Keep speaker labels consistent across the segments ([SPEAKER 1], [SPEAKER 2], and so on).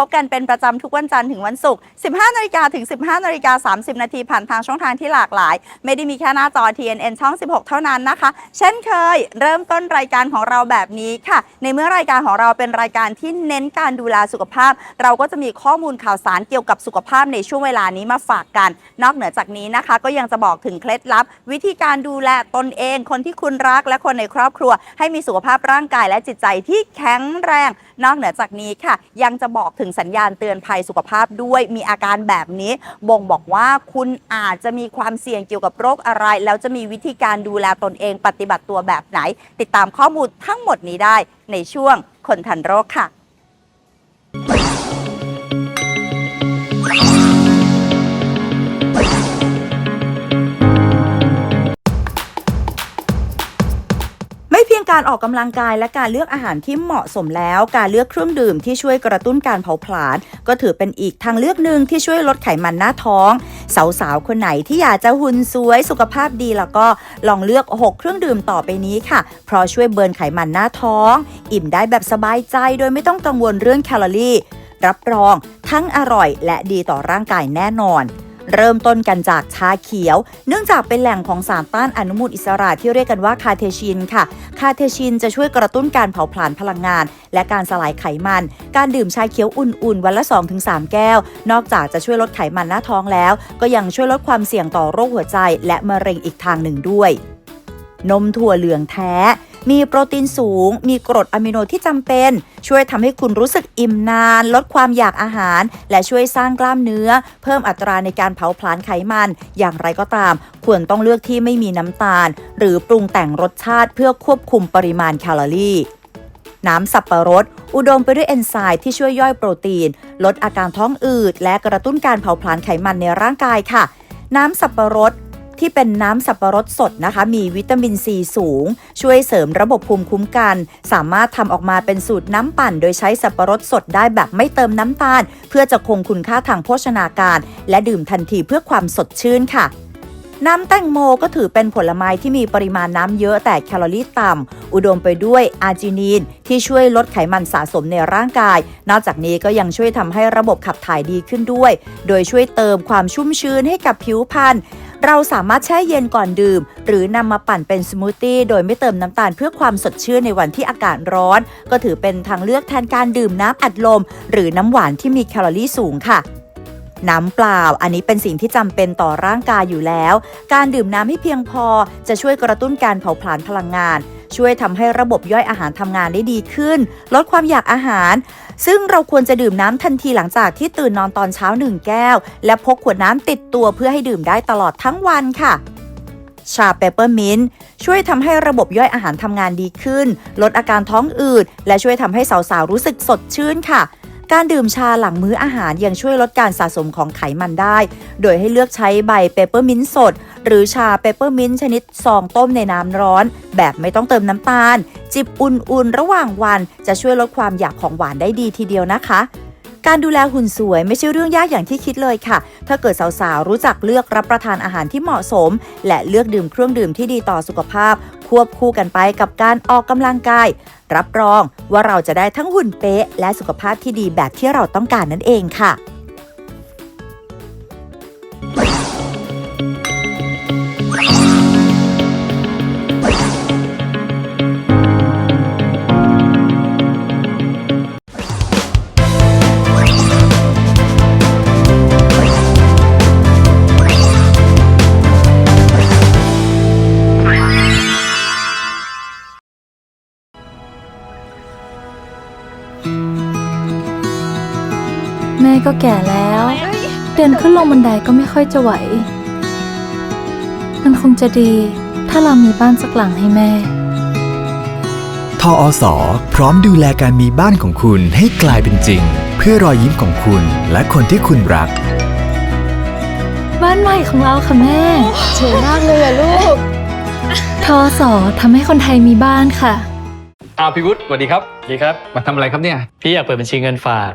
[SPEAKER 1] พบกันเป็นประจำทุกวันจันทร์ถึงวันศุกร์ 15 นาฬิกาถึง 15 นาฬิกา 30 นาทีผ่านทางช่องทางที่หลากหลาย ไม่ได้มีแค่หน้าจอ TNN ช่อง 16 เท่านั้นนะคะ เช่นเคย เริ่มต้นรายการของเราแบบนี้ค่ะ ในเมื่อรายการของเราเป็นรายการที่เน้นการดูแลสุขภาพ เราก็จะมีข้อมูลข่าวสารเกี่ยวกับสุขภาพในช่วงเวลานี้มาฝากกัน นอกเหนือจากนี้นะคะ ก็ยังจะบอกถึงเคล็ดลับ วิธีการดูแลตนเอง คนที่คุณรักและคนในครอบครัว ให้มีสุขภาพร่างกายและจิตใจที่แข็งแรง นอกเหนือจากนี้ค่ะ ยังจะบอกถึงสัญญาณเตือนภัยสุขภาพด้วยมีอาการแบบนี้บ่งบอกว่าคุณอาจจะมีความเสี่ยงเกี่ยวกับโรคอะไร แล้วจะมีวิธีการดูแลตนเองปฏิบัติตัวแบบไหน ติดตามข้อมูลทั้งหมดนี้ได้ในช่วงคนทันโรคค่ะ การออกกำลังกายและการเลือกอาหารที่เหมาะสมแล้ว การเลือกเครื่องดื่มที่ช่วยกระตุ้นการเผาผลาญก็ถือเป็นอีกทางเลือกหนึ่งที่ช่วยลดไขมันหน้าท้อง สาวๆ คนไหนที่อยากจะหุ่นสวยสุขภาพดีแล้วก็ลองเลือก 6 เครื่องดื่มต่อไปนี้ค่ะ เพราะช่วยเบิร์นไขมันหน้าท้อง อิ่มได้แบบสบายใจ โดยไม่ต้องกังวลเรื่องแคลอรี่ รับรองทั้งอร่อยและดีต่อร่างกายแน่นอน เริ่มต้นกันจากชาเขียว เนื่องจากเป็นแหล่งของสารต้านอนุมูลอิสระที่เรียกกันว่าคาเทชินค่ะ คาเทชินจะช่วยกระตุ้นการเผาผลาญพลังงาน และการสลายไขมัน การดื่มชาเขียวอุ่นๆ วันละ 2-3 แก้ว นอกจากจะช่วยลดไขมันหน้าท้องแล้ว ก็ยังช่วยลดความเสี่ยงต่อโรคหัวใจ และมะเร็งอีกทางหนึ่งด้วย นมถั่วเหลืองแท้ มีโปรตีนสูง มีกรดอะมิโนที่จำเป็น ช่วยทำให้คุณรู้สึกอิ่มนาน ลดความอยากอาหาร และช่วยสร้างกล้ามเนื้อ เพิ่มอัตราในการเผาผลาญไขมัน อย่างไรก็ตาม ควรต้องเลือกที่ไม่มีน้ำตาล หรือปรุงแต่งรสชาติเพื่อควบคุมปริมาณแคลอรี่น้ำสับปะรด อุดมไปด้วยเอนไซม์ที่ช่วยย่อยโปรตีน ลดอาการท้องอืด และกระตุ้นการเผาผลาญไขมันในร่างกายค่ะ น้ำสับปะรด ที่เป็นน้ำสับปะรดสดนะคะ มีวิตามินซีสูง ช่วยเสริมระบบภูมิคุ้มกัน สามารถทำออกมาเป็นสูตรน้ำปั่น โดยใช้สับปะรดสดได้แบบไม่เติมน้ำตาล เพื่อจะคงคุณค่าทางโภชนาการ และดื่มทันทีเพื่อความสดชื่นค่ะน้ำแตงโมก็ถือเป็นผลไม้ที่มีปริมาณน้ำเยอะแต่แคลอรี่ต่ำ อุดมไปด้วยอาร์จินีน ที่ช่วยลดไขมันสะสมในร่างกาย นอกจากนี้ก็ยังช่วยทำให้ระบบขับถ่ายดีขึ้นด้วย โดยช่วยเติมความชุ่มชื้นให้กับผิวพรรณ เราสามารถแช่เย็นก่อนดื่ม หรือนำมาปั่นเป็นสมูทตี้โดยไม่เติมน้ำตาลเพื่อความสดชื่นในวันที่อากาศร้อน ก็ถือเป็นทางเลือกแทนการดื่มน้ำอัดลม หรือน้ำหวานที่มีแคลอรี่สูงค่ะน้ำเปล่า อันนี้เป็นสิ่งที่จำเป็นต่อร่างกายอยู่แล้ว การดื่มน้ำให้เพียงพอจะช่วยกระตุ้นการเผาผลาญพลังงาน ช่วยทำให้ระบบย่อยอาหารทำงานได้ดีขึ้น ลดความอยากอาหาร ซึ่งเราควรจะดื่มน้ำทันทีหลังจากที่ตื่นนอนตอนเช้าหนึ่งแก้ว และพกขวดน้ำติดตัวเพื่อให้ดื่มได้ตลอดทั้งวันค่ะชาเปเปอร์มินต์ช่วยทำให้ระบบย่อยอาหารทำงานดีขึ้น ลดอาการท้องอืด และช่วยทำให้สาวๆ รู้สึกสดชื่นค่ะ การดื่มชาหลังมื้ออาหารยังช่วยลดการสะสมของไขมันได้ โดยให้เลือกใช้ใบเปปเปอร์มินต์สด หรือชาเปปเปอร์มินต์ชนิดซองต้มในน้ำร้อน แบบไม่ต้องเติมน้ำตาล จิบอุ่นๆ ระหว่างวันจะช่วยลดความอยากของหวานได้ดีทีเดียวนะคะการดูแลหุ่นสวยไม่ใช่เรื่องยากอย่างที่คิดเลยค่ะ ถ้าเกิดสาวๆ รู้จักเลือกรับประทานอาหารที่เหมาะสม และเลือกดื่มเครื่องดื่มที่ดีต่อสุขภาพ ควบคู่กันไปกับการออกกำลังกาย รับรองว่าเราจะได้ทั้งหุ่นเป๊ะ และสุขภาพที่ดีแบบที่เราต้องการนั่นเองค่ะ
[SPEAKER 2] ก็แก่แล้ว เดินขึ้นลงบันไดก็ไม่ค่อยจะไหว มันคงจะดี ถ้าเรามีบ้านสักหลังให้แม่
[SPEAKER 3] ทออสอพร้อมดูแลการมีบ้านของคุณให้กลายเป็นจริง เพื่อรอยยิ้มของคุณและคนที่คุณรัก
[SPEAKER 2] บ้านใหม่ของเราค่ะแม่
[SPEAKER 4] สวยมากเลยอะลูก
[SPEAKER 2] ทอสอทำให้คนไทยมีบ้านค่ะ
[SPEAKER 5] อ้าวพี่วุฒิสวัสดีครับ
[SPEAKER 6] ดีครับ
[SPEAKER 5] มาทำอะไรครับเนี่ย
[SPEAKER 6] พี่อยากเปิดบัญชีเงินฝาก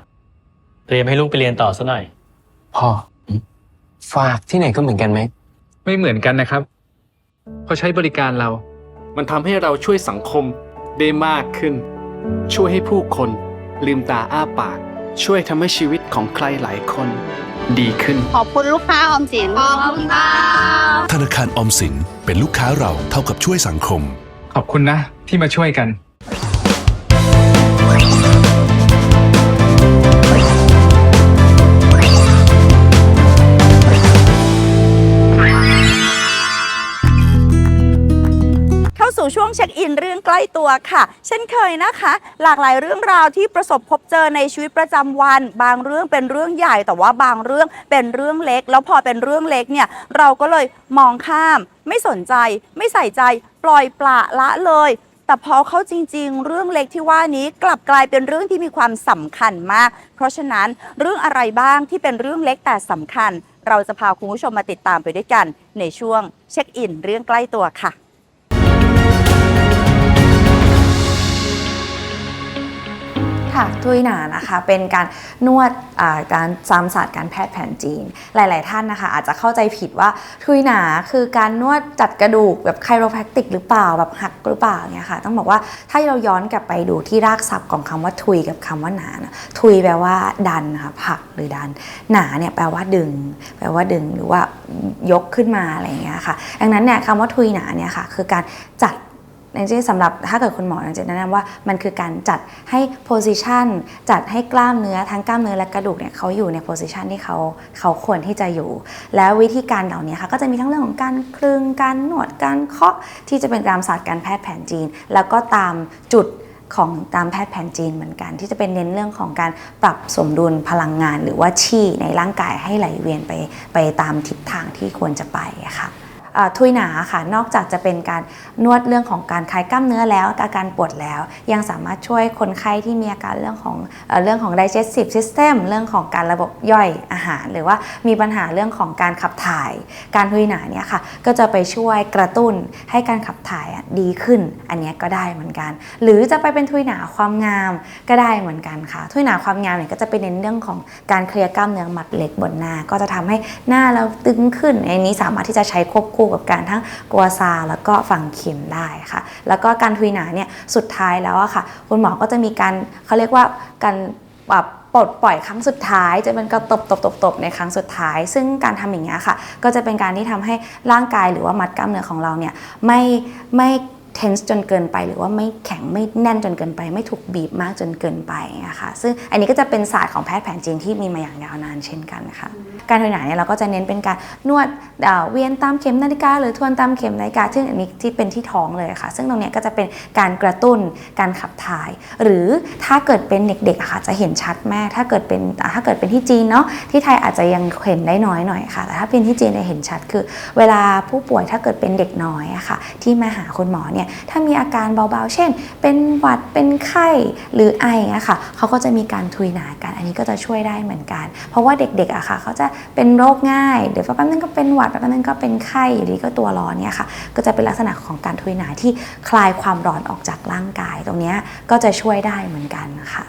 [SPEAKER 6] เตรียมให้ลูกไปเรียนต่อซะหน่อย
[SPEAKER 7] พ่อ ฝากที่ไหนก็เหมือนกันไหม
[SPEAKER 5] ไม่เหมือนกันนะครับเขาใช้บริการเรา
[SPEAKER 7] มันทำให้เราช่วยสังคมได้มากขึ้น ช่วยให้ผู้คนลืมตาอ้าปาก ช่วยทำให้ชีวิตของใครหลายคน ดีขึ้น
[SPEAKER 4] ขอบคุณลูกค้าออมสินขอบคุณค่ะ
[SPEAKER 8] ธนาคารออมสินเป็นลูกค้าเราเท่ากับช่วยสังคม
[SPEAKER 5] ขอบคุณนะที่มาช่วยกัน
[SPEAKER 1] ใกล้ตัวค่ะ เช่นเคยนะคะ หลากหลายเรื่องราวที่ประสบพบเจอในชีวิตประจำวัน บางเรื่องเป็นเรื่องใหญ่ แต่ว่าบางเรื่องเป็นเรื่องเล็ก แล้วพอเป็นเรื่องเล็กเนี่ยเราก็เลยมองข้าม ไม่สนใจ ไม่ใส่ใจ ปล่อยปละละเลยแต่พอเข้าจริง ๆ เรื่องเล็กที่ว่านี้กลับกลายเป็นเรื่องที่มีความสำคัญมาก เพราะฉะนั้นเรื่องอะไรบ้างที่เป็นเรื่องเล็กแต่สำคัญ เราจะพาคุณผู้ชมมาติดตามไปด้วยกัน ในช่วงเช็คอิน เรื่องใกล้ตัวค่ะ
[SPEAKER 9] ทุยหนานะคะเป็นการนวดการตามศาสตร์การแพทย์แผนจีน หลาย ๆ ท่านนะคะอาจจะเข้าใจผิดว่าทุยหนาคือการนวดจัดกระดูกแบบไคโรแพคติกหรือเปล่าแบบหักหรือเปล่าเนี่ยค่ะต้องบอกว่าถ้าเราย้อนกลับไปดูที่รากศัพท์ของคำว่าทุยกับคำว่าหนานะทุยแปลว่าดันนะคะผักหรือดัน หนาเนี่ยแปลว่าดึง แปลว่าดึงหรือว่ายกขึ้นมาอะไรอย่างเงี้ยค่ะดังนั้นเนี่ยคำว่าทุยหนาเนี่ยค่ะคือการจัด จริงๆสำหรับถ้าเกิดคุณหมอจริงแนะนำว่ามันคือการจัดให้ position จัดให้กล้ามเนื้อทั้งกล้ามเนื้อและกระดูกเนี่ยเขาอยู่ใน position ที่เขาเขาควรที่จะอยู่ แล้ววิธีการเหล่านี้ค่ะก็จะมีทั้งเรื่องของการคลึงการนวดการเคาะที่จะเป็นตามศาสตร์การแพทย์แผนจีน แล้วก็ตามจุดของตามแพทย์แผนจีนเหมือนกัน ที่จะเป็นเน้นเรื่องของการปรับสมดุลพลังงาน หรือว่าชีในร่างกายให้ไหลเวียนไปไปตามทิศทางที่ควรจะไปค่ะ ทุยหนาค่ะ นอกจากจะเป็นการนวดเรื่องของการคลายกล้ามเนื้อแล้วอาการปวดแล้ว ยังสามารถช่วยคนไข้ที่มีอาการเรื่องของเอ่อเรื่องของ digestive system เรื่องของการระบบย่อยอาหาร หรือว่ามีปัญหาเรื่องของการขับถ่าย การทุยหนาเนี่ยค่ะก็จะไปช่วยกระตุ้นให้การขับถ่ายดีขึ้น อันนี้ก็ได้เหมือนกัน หรือจะไปเป็นทุยหนาความงามก็ได้เหมือนกันค่ะ ทุยหนาความงามเนี่ยก็จะไปเน้นเรื่องของการเคลียร์กล้ามเนื้อมัดเล็กบนหน้า ก็จะทำให้หน้าเราตึงขึ้นอันนี้สามารถที่จะใช้ควบคู่กับการทั้งกัวซาแล้วก็ฝังเข็มได้ค่ะ แล้วก็การทุยหนาเนี่ยสุดท้ายแล้วอะค่ะ คุณหมอก็จะมีการเขาเรียกว่าการแบบปลดปล่อยครั้งสุดท้ายจะเป็นการตบตบตบตบในครั้งสุดท้าย ซึ่งการทำอย่างเงี้ยค่ะ ก็จะเป็นการที่ทำให้ร่างกายหรือว่ามัดกล้ามเนื้อของเราเนี่ยไม่ไม่ เทนส์จนเกินไป หรือว่าไม่แข็งไม่แน่นจนเกินไป ไม่ถูกบีบมากจนเกินไปนะคะซึ่งอันนี้ก็จะเป็นศาสตร์ของแพทย์แผนจีนที่มีมาอย่างยาวนานเช่นกันค่ะการทุยหนาเนี่ยเราก็จะเน้นเป็นการนวดเเวียนตามเข็มนาฬิกา หรือทวนตามเข็มนาฬิกาซึ่งอันนี้ที่เป็นที่ท้องเลยค่ะ ซึ่งตรงเนี้ยก็จะเป็นการกระตุ้นการขับถ่าย หรือถ้าเกิดเป็นเด็กๆค่ะจะเห็นชัดแม่ถ้าเกิดเป็นถ้าเกิดเป็นที่จีนเนาะที่ไทยอาจจะยังเห็นได้น้อยหน่อยค่ะ แต่ถ้าเป็นที่จีนเนี่ยเห็นชัดคือ เวลาผู้ป่วยถ้าเกิดเป็นเด็กน้อยอะค่ะ ที่มาหาคุณหมอเนี่ยถ้ามีอาการเบาๆ เช่น เป็นหวัดเป็นไข้หรือไออะค่ะเขาก็จะมีการทุยหนากัน อันนี้ก็จะช่วยได้เหมือนกัน เพราะว่าเด็กๆอะค่ะเขาจะเป็นโรคง่าย เดี๋ยวแป๊บนึงก็เป็นหวัดแป๊บนึงก็เป็นไข้อยู่ดีก็ตัวร้อนเนี่ยค่ะก็จะเป็นลักษณะของการทุยหนาที่คลายความร้อนออกจากร่างกาย ตรงเนี้ยก็จะช่วยได้เหมือนกันค่ะ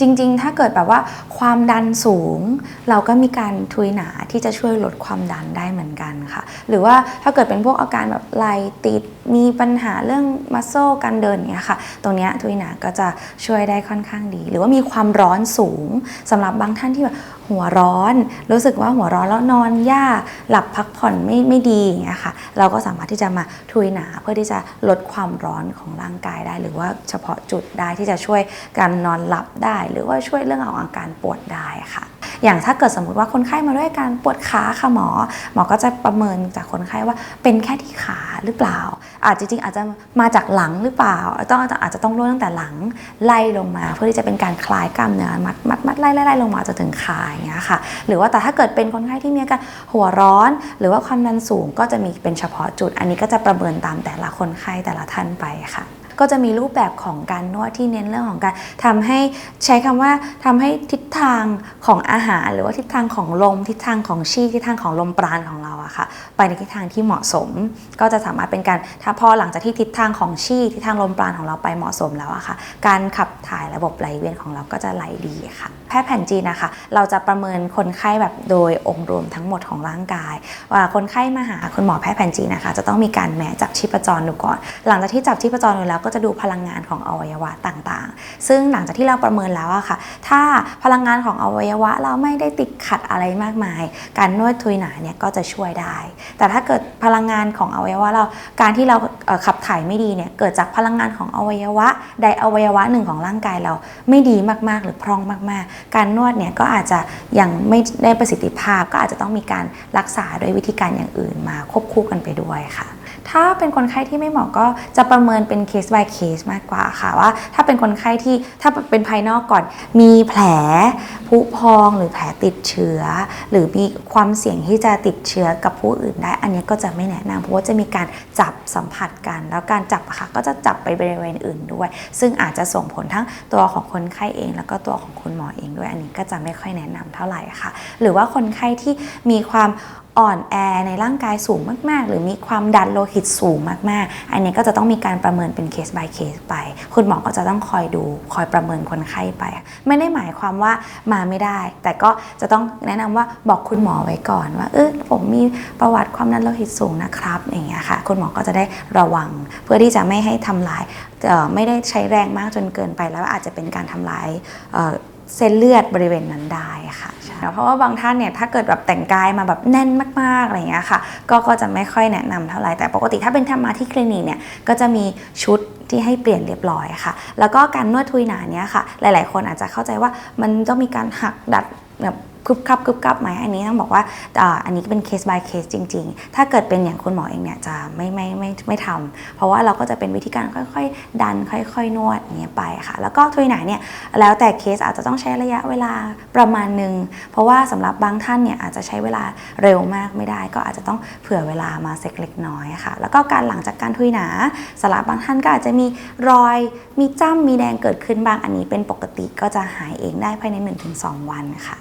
[SPEAKER 9] จริง ๆ ถ้าเกิดแบบว่าความดันสูง เราก็มีการทุยหนาที่จะช่วยลดความดันได้เหมือนกันค่ะ หรือว่าถ้าเกิดเป็นพวกอาการแบบไหลติดมีปัญหาเรื่องมัสโซการเดินอย่างเงี้ยค่ะ ตรงเนี้ยทุยหนาก็จะช่วยได้ค่อนข้างดี หรือว่ามีความร้อนสูงสำหรับบางท่านที่แบบหัวร้อน รู้สึกว่าหัวร้อนแล้วนอนยากหลับพักผ่อนไม่ไม่ดีอย่างเงี้ยค่ะ เราก็สามารถที่จะมาทุยหนาเพื่อที่จะลดความร้อนของร่างกายได้ หรือว่าเฉพาะจุดได้ที่จะช่วยการนอนหลับได้หรือว่าช่วยเรื่องของอาการปวดได้ค่ะ อย่างถ้าเกิดสมมติว่าคนไข้มาด้วยการปวดขาค่ะหมอ หมอก็จะประเมินจากคนไข้ว่าเป็นแค่ที่ขาหรือเปล่า อาจจริงๆอาจจะมาจากหลังหรือเปล่าต้องอาจจะต้องนวดตั้งแต่หลังไล่ลงมา เพื่อที่จะเป็นการคลายกล้ามเนื้อมัดมัดมัดไล่ไล่ไล่ลงมาจนถึงขาอย่างเงี้ยค่ะ หรือว่าแต่ถ้าเกิดเป็นคนไข้ที่มีอาการหัวร้อน หรือว่าความดันสูงก็จะมีเป็นเฉพาะจุด อันนี้ก็จะประเมินตามแต่ละคนไข้แต่ละท่านไปค่ะ ก็จะมีรูปแบบของการนวดที่เน้นเรื่องของการทำให้ใช้คำว่าทำให้ทิศทางของอาหาร หรือว่าทิศทางของลม ทิศทางของชีทิศทางของลมปราณของเราอะอะค่ะไปในทิศทางที่เหมาะสม ก็จะสามารถเป็นการถ้าพอหลังจากที่ทิศทางของชีทิศทางลมปราณของเราไปเหมาะสมแล้วอะค่ะ การขับถ่ายระบบไหลเวียนของเราก็จะไหลดีค่ะ แพทย์แผนจีนนะคะ เราจะประเมินคนไข้แบบโดยองค์รวมทั้งหมดของร่างกาย ว่าคนไข้มาหาคุณหมอแพทย์แผนจีนนะคะ จะต้องมีการแหมจับชีพจรดูก่อน หลังจากที่จับชีพจรดูแล้วก็จะดูพลังงานของอวัยวะต่างๆ ซึ่งหลังจากที่เราประเมินแล้วอะค่ะ ถ้าพลังงานของอวัยวะเราไม่ได้ติดขัดอะไรมากมาย การนวดทุยหนาเนี่ยก็จะช่วยได้ แต่ถ้าเกิดพลังงานของอวัยวะเรา การที่เราขับถ่ายไม่ดีเนี่ย เกิดจากพลังงานของอวัยวะใดอวัยวะหนึ่งของร่างกายเราไม่ดีมากๆ หรือพร่องมากๆ การนวดเนี่ยก็อาจจะยังไม่ได้ประสิทธิภาพ ก็อาจจะต้องมีการรักษาด้วยวิธีการอย่างอื่นมาควบคู่กันไปด้วยค่ะ ถ้าเป็นคนไข้ที่ไม่เหมาะก็จะประเมินเป็นเคส by เคสมากกว่าค่ะว่า ถ้าเป็นคนไข้ที่ถ้าเป็นภายนอกก่อน มีแผลผุพองหรือแผลติดเชื้อ หรือมีความเสี่ยงที่จะติดเชื้อกับผู้อื่นได้ อันนี้ก็จะไม่แนะนำเพราะว่าจะมีการจับสัมผัสกัน แล้วการจับค่ะก็จะจับไปบริเวณอื่นด้วย ซึ่งอาจจะส่งผลทั้งตัวของคนไข้เอง แล้วก็ตัวของคุณหมอเองด้วย อันนี้ก็จะไม่ค่อยแนะนำเท่าไหร่ค่ะ หรือว่าคนไข้ที่มีความ อ่อนแอในร่างกายสูงมาก ๆ หรือมีความดันโลหิตสูงมาก ๆ อันนี้ก็จะต้องมีการประเมินเป็นเคส by เคสไป คุณหมอก็จะต้องคอยดูคอยประเมินคนไข้ไป ไม่ได้หมายความว่ามาไม่ได้ แต่ก็จะต้องแนะนำว่าบอกคุณหมอไว้ก่อนว่าเออผมมีประวัติความดันโลหิตสูงนะครับอย่างเงี้ยค่ะคุณหมอก็จะได้ระวัง เพื่อที่จะไม่ให้ทำลายไม่ได้ใช้แรงมากจนเกินไปแล้วอาจจะเป็นการทำลาย เส้นเลือดบริเวณนั้นได้ค่ะเพราะว่าบางท่านเนี่ยถ้าเกิดแบบแต่งกายมาแบบแน่นมากๆอะไรเงี้ยค่ะก็ก็จะไม่ค่อยแนะนำเท่าไหร่แต่ปกติถ้าเป็นทำมาที่คลินิกเนี่ยก็จะมีชุดที่ให้เปลี่ยนเรียบร้อยค่ะ แล้วก็การนวดทุยหนาเนี้ยค่ะ หลาย ๆ คนอาจจะเข้าใจว่ามันต้องมีการหักดัดแบบ กึบกับกึบกับไหมอันนี้ต้องบอกว่าอันนี้เป็นเคส by เคสจริง ๆ ถ้าเกิดเป็นอย่างคุณหมอเองเนี่ยจะไม่ไม่ไม่ไม่ทำเพราะว่าเราก็จะเป็นวิธีการค่อยๆ ดันค่อยๆ นวดเงี้ยไปค่ะ แล้วก็ทุยหนาเนี่ยแล้วแต่เคสอาจจะต้องใช้ระยะเวลาประมาณหนึ่งเพราะว่าสำหรับบางท่านเนี่ยอาจจะใช้เวลาเร็วมากไม่ได้ ก็อาจจะต้องเผื่อเวลามาสักเล็กน้อยค่ะ แล้วก็การหลังจากการทุยหนาสำหรับบางท่านก็อาจจะมีรอยมีจ้ำมีแดงเกิดขึ้นบางอันนี้เป็นปกติก็จะหายเองได้ภายใน 1-2 วันค่ะ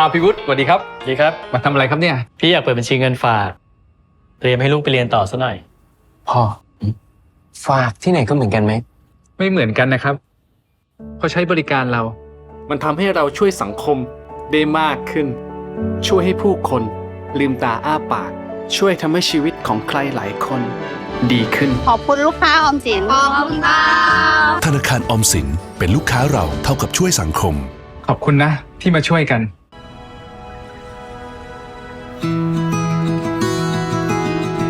[SPEAKER 5] อ้าวพี่วุฒิสวัสดีครับ
[SPEAKER 6] ดีครับ
[SPEAKER 5] มาทำอะไรครับเนี่ย
[SPEAKER 6] พี่อยากเปิดบัญชีเงินฝาก เตรียมให้ลูกไปเรียนต่อซะหน่อย
[SPEAKER 10] พ่อฝากที่ไหนก็เหมือนกันไหม
[SPEAKER 5] ไม่เหมือนกันนะครับเพราะใช้บริการเรา
[SPEAKER 7] มันทำให้เราช่วยสังคมได้มากขึ้น ช่วยให้ผู้คนลืมตาอ้าปาก ช่วยทำให้ชีวิตของใครหลายคน ดีขึ้น
[SPEAKER 4] ขอบคุณลูกค้าออมสินขอบคุณค่ะ
[SPEAKER 8] ธนาคารออมสินเป็นลูกค้าเราเท่ากับช่วยสังคม
[SPEAKER 5] ขอบคุณนะ ที่มาช่วยกัน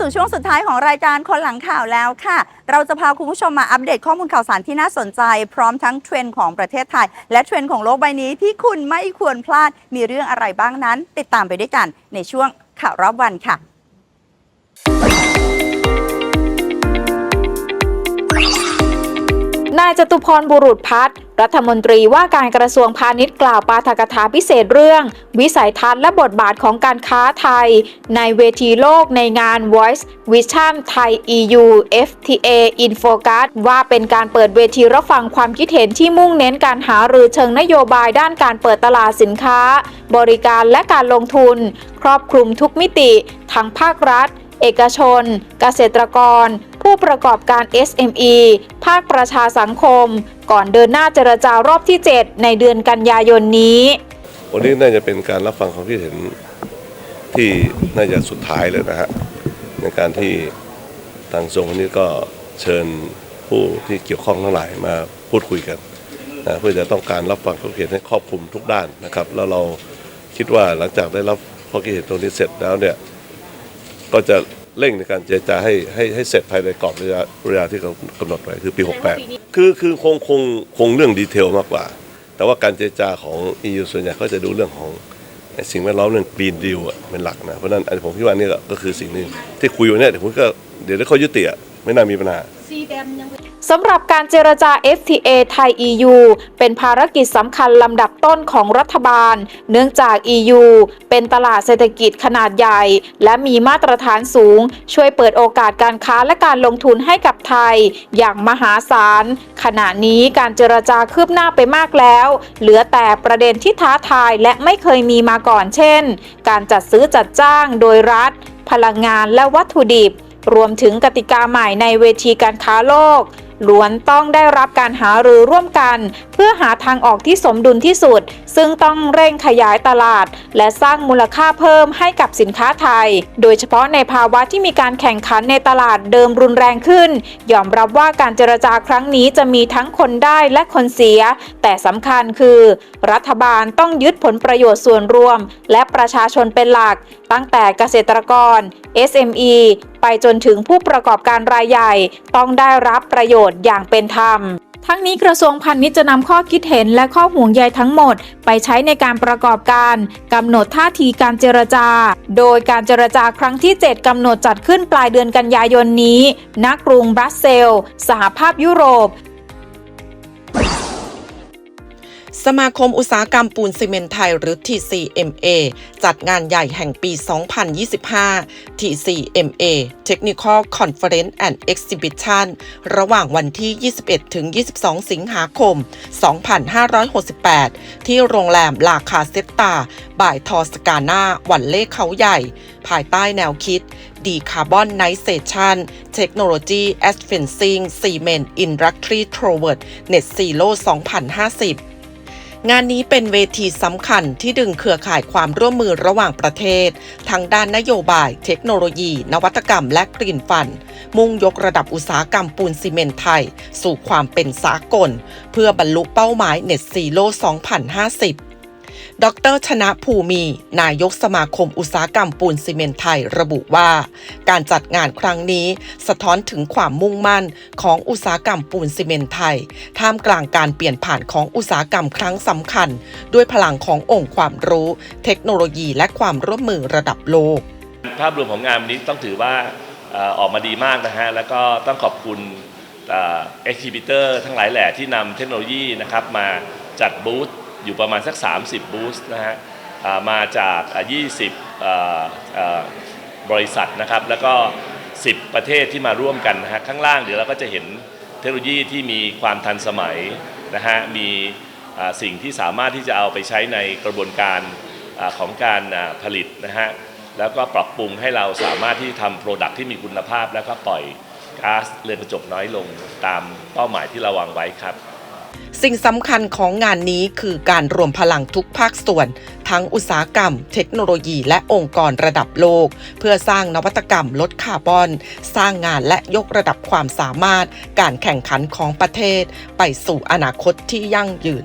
[SPEAKER 1] สู่ช่วงสุดท้ายของรายการคนหลังข่าวแล้วค่ะ เราจะพาคุณผู้ชมมาอัปเดตข้อมูลข่าวสารที่น่าสนใจ พร้อมทั้งเทรนด์ของประเทศไทย และเทรนด์ของโลกใบนี้ที่คุณไม่ควรพลาดมีเรื่องอะไรบ้างนั้น ติดตามไปด้วยกันในช่วงข่าวรอบวันค่ะ
[SPEAKER 11] นายจตุพรบุรุษพัฒน์รัฐมนตรีว่าการกระทรวงพาณิชย์กล่าวปาฐกถาพิเศษเรื่อง วิสัยทัศน์และบทบาทของการค้าไทย ในเวทีโลกในงาน Voice Vision Thai EU FTA in Focus ว่าเป็นการเปิดเวทีรับฟังความคิดเห็นที่มุ่งเน้นการหารือเชิงนโยบายด้านการเปิดตลาดสินค้า บริการและการลงทุน ครอบคลุมทุกมิติ ทั้งภาครัฐ เอกชน เกษตรกร ผู้ประกอบการ SME ภาคประชาสังคม ก่อนเดินหน้าเจรจารอบที่ 7 ในเดือนกันยายนนี้
[SPEAKER 12] วันนี้น่าจะเป็นการรับฟังความคิดเห็นที่น่าจะสุดท้ายเลยนะฮะในการที่ทางกระทรงนี้ก็เชิญผู้ที่เกี่ยวข้องทั้งหลายมาพูดคุยกันนะเพื่อจะต้องการรับฟังความคิดเห็นให้ครอบคลุมทุกด้านนะครับ แล้วเราคิดว่าหลังจากได้รับความคิดเห็นตรงนี้เสร็จแล้วเนี่ยก็จะ เร่งในการเจรจาให้ให้ให้เสร็จภายในกรอบระยะระยะที่เขากำหนดไว้คือปี 68 คือคือคงคงคงเรื่องดีเทลมากกว่า แต่ว่าการเจรจาของ EU ส่วนใหญ่เขาจะดูเรื่องของไอ้สิ่งแวดล้อมเรื่อง Green Deal อะเป็นหลักนะ เพราะฉะนั้นอันผมคิดว่านี่ก็ก็คือสิ่งหนึ่งที่คุยอยู่เนี่ยเดี๋ยวผมก็เดี๋ยวถ้าเขายุติอะไม่น่ามีปัญหา
[SPEAKER 11] สำหรับการเจรจา FTA ไทย EU เป็นภารกิจสำคัญลำดับต้นของรัฐบาล เนื่องจาก EU เป็นตลาดเศรษฐกิจขนาดใหญ่ และมีมาตรฐานสูง ช่วยเปิดโอกาสการค้าและการลงทุนให้กับไทย อย่างมหาศาล ขณะนี้การเจรจาคืบหน้าไปมากแล้ว เหลือแต่ประเด็นที่ท้าทายและไม่เคยมีมาก่อน เช่น การจัดซื้อจัดจ้างโดยรัฐ พลังงานและวัตถุดิบ รวมถึงกติกาใหม่ในเวทีการค้าโลก ล้วนต้องได้รับการหารือร่วมกัน เพื่อหาทางออกที่สมดุลที่สุด ซึ่งต้องเร่งขยายตลาด และสร้างมูลค่าเพิ่มให้กับสินค้าไทย โดยเฉพาะในภาวะที่มีการแข่งขันในตลาดเดิมรุนแรงขึ้น ยอมรับว่าการเจรจาครั้งนี้จะมีทั้งคนได้และคนเสีย แต่สำคัญคือ รัฐบาลต้องยึดผลประโยชน์ส่วนรวม และประชาชนเป็นหลัก ตั้งแต่เกษตรกร SME ไปจนถึงผู้ประกอบการรายใหญ่ ต้องได้รับประโยชน์อย่างเป็นธรรมทั้งนี้กระทรวงพาณิชย์จะนำข้อคิดเห็นและข้อห่วงใยทั้งหมด ไปใช้ในการประกอบการกำหนดท่าทีการเจรจา โดยการเจรจาครั้งที่ 7กำหนดจัดขึ้นปลายเดือนกันยายนนี้ ณ กรุงบรัสเซลส์สหภาพยุโรป
[SPEAKER 13] สมาคมอุตสาหกรรมปูนซีเมนไทยหรือ TCMA จัดงานใหญ่แห่งปี 2025 TCMA Technical Conference and Exhibition ระหว่างวันที่ 21 ถึง 22 สิงหาคม 2568 ที่โรงแรมลาคาเซตตา บ่ายทอสกาน่าวันเล่เขาใหญ่ ภายใต้แนวคิด Decarbonization Technology Advancing Cement Industry Toward Net Zero 2050 งานนี้เป็นเวทีสำคัญที่ดึงเครือข่ายความร่วมมือระหว่างประเทศ ทั้งด้านนโยบาย เทคโนโลยี นวัตกรรมและกลิ่นฟัน มุ่งยกระดับอุตสาหกรรมปูนซีเมนต์ไทย สู่ความเป็นสากล เพื่อบรรลุเป้าหมาย Net Zero 2050 ดรชนะภูมินายกสมาคมอุตสาหกรรมปูนซีเมนต์ไทยระบุว่า การจัดงานครั้งนี้สะท้อนถึงความมุ่งมั่นของอุตสาหกรรมปูนซีเมนต์ไทย ท่ามกลางการเปลี่ยนผ่านของอุตสาหกรรมครั้งสำคัญ ด้วยพลังขององค์ความรู้ เทคโนโลยีและความร่วมมือระดับโลก
[SPEAKER 14] ภาพรวมของงานนี้ต้องถือว่าออออกมาดีมากนะฮะแล้วก็ต้องขอบคุณเอ็กซิบิเตอร์ทั้งหลายแหล่ที่นำเทคโนโลยีนะครับมาจัดบูธ อยู่ประมาณสัก 30 บูธนะฮะมาจาก 20 บริษัทนะครับ แล้วก็ 10 ประเทศที่มาร่วมกันนะฮะข้างล่างเดี๋ยวเราก็จะเห็นเทคโนโลยีที่มีความทันสมัยนะฮะมีสิ่งที่สามารถที่จะเอาไปใช้ในกระบวนการอของการผลิตนะฮะแล้วก็ปรับปรุงให้เราสามารถที่ทำโปรดักที่มีคุณภาพ แล้วก็ปล่อยก๊าซเรือนกระจกน้อยลงตามเป้าหมายที่เราวางไว้ครับ
[SPEAKER 13] สิ่งสำคัญของงานนี้คือการรวมพลังทุกภาคส่วน ทั้งอุตสาหกรรม เทคโนโลยี และองค์กรระดับโลก เพื่อสร้างนวัตกรรมลดคาร์บอน สร้างงานและยกระดับความสามารถ การแข่งขันของประเทศ ไปสู่อนาคตที่ยั่งยืน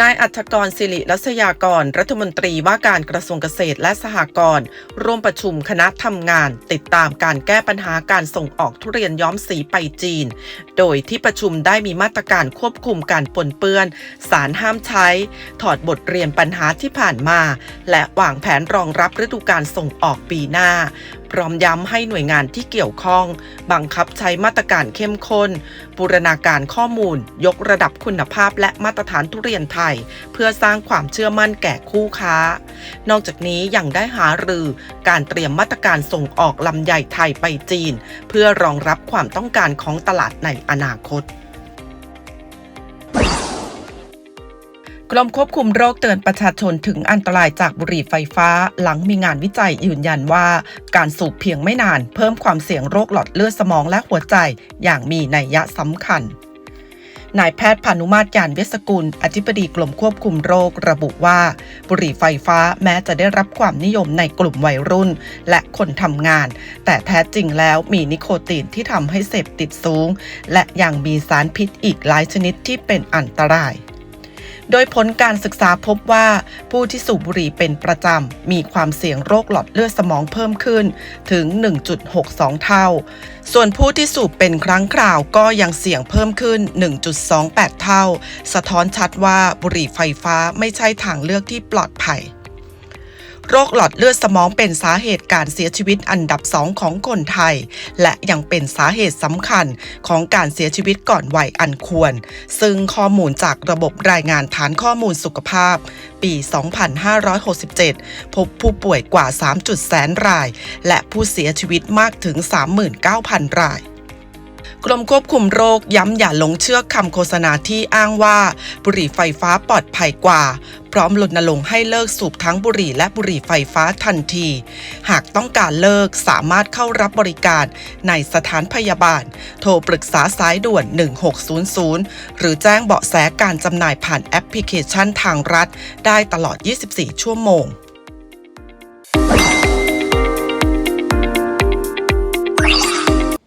[SPEAKER 13] นายอัธกรศิริรัศยากร รัฐมนตรีว่าการกระทรวงเกษตรและสหกรณ์ร่วมประชุมคณะทำงาน ติดตามการแก้ปัญหาการส่งออกทุเรียนย้อมสีไปจีน โดยที่ประชุมได้มีมาตรการควบคุมการปนเปื้อน สารห้ามใช้ ถอดบทเรียนปัญหาที่ผ่านมา และวางแผนรองรับฤดูการส่งออกปีหน้า พร้อมย้ำให้หน่วยงานที่เกี่ยวข้อง บังคับใช้มาตรการเข้มข้นบูรณาการข้อมูล ยกระดับคุณภาพและมาตรฐานทุเรียนไทย เพื่อสร้างความเชื่อมั่นแก่คู่ค้า นอกจากนี้ยังได้หารือการเตรียมมาตรการส่งออกลำไยไทยไปจีน เพื่อรองรับความต้องการของตลาดในอนาคต กรมควบคุมโรคเตือนประชาชนถึงอันตรายจากบุหรี่ไฟฟ้า หลังมีงานวิจัยยืนยันว่า การสูบเพียงไม่นาน เพิ่มความเสี่ยงโรคหลอดเลือดสมองและหัวใจ อย่างมีนัยยะสำคัญนายแพทย์พานุมาตรยานเวสกุล อธิบดีกรมควบคุมโรค ระบุว่า บุหรี่ไฟฟ้าแม้จะได้รับความนิยมในกลุ่มวัยรุ่น และคนทำงาน แต่แท้จริงแล้วมีนิโคตินที่ทำให้เสพติดสูง และยังมีสารพิษอีกหลายชนิดที่เป็นอันตราย โดยผลการศึกษาพบว่า ผู้ที่สูบบุหรี่เป็นประจำ มีความเสี่ยงโรคหลอดเลือดสมองเพิ่มขึ้นถึง 1.62 เท่า ส่วนผู้ที่สูบเป็นครั้งคราวก็ยังเสี่ยงเพิ่มขึ้น 1.28 เท่า สะท้อนชัดว่าบุหรี่ไฟฟ้าไม่ใช่ทางเลือกที่ปลอดภัย โรคหลอดเลือดสมองเป็นสาเหตุการเสียชีวิตอันดับสองของคนไทย และยังเป็นสาเหตุสำคัญของการเสียชีวิตก่อนวัยอันควร ซึ่งข้อมูลจากระบบรายงานฐานข้อมูลสุขภาพ ปี 2567 พบผู้ป่วยกว่า3แสนราย และผู้เสียชีวิตมากถึง 39,000 ราย กรมควบคุมโรคย้ำอย่าหลงเชื่อคำโฆษณาที่อ้างว่า บุหรี่ไฟฟ้าปลอดภัยกว่า พร้อมรณรงค์ให้เลิกสูบทั้งบุหรี่และบุหรี่ไฟฟ้าทันที หากต้องการเลิกสามารถเข้ารับบริการในสถานพยาบาล โทรปรึกษาสายด่วน 1600 หรือแจ้งเบาะแสการจำหน่ายผ่านแอปพลิเคชันทางรัฐ ได้ตลอด 24 ชั่วโมง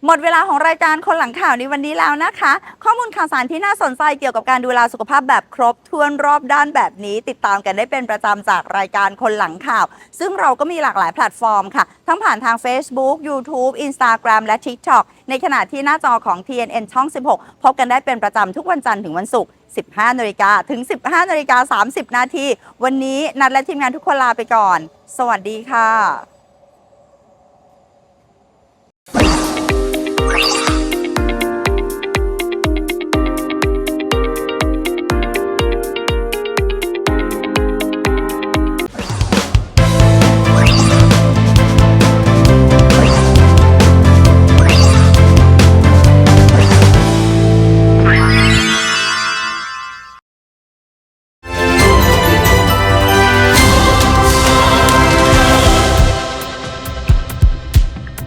[SPEAKER 15] หมดเวลาของรายการคนหลังข่าวในวันนี้แล้วนะคะ ข้อมูลข่าวสารที่น่าสนใจเกี่ยวกับการดูแลสุขภาพแบบครบถ้วนรอบด้านแบบนี้ ติดตามกันได้เป็นประจำจากรายการคนหลังข่าว ซึ่งเราก็มีหลากหลายแพลตฟอร์มค่ะ ทั้งผ่านทาง Facebook YouTube Instagram และ TikTok ในขณะที่หน้าจอของ TNN ช่อง 16 พบกันได้เป็นประจำทุกวันจันทร์ถึงวันศุกร์ 15 นาฬิกาถึง 15 นาฬิกา 30 นาที วันนี้นัดและทีมงานทุกคนลาไปก่อน สวัสดีค่ะ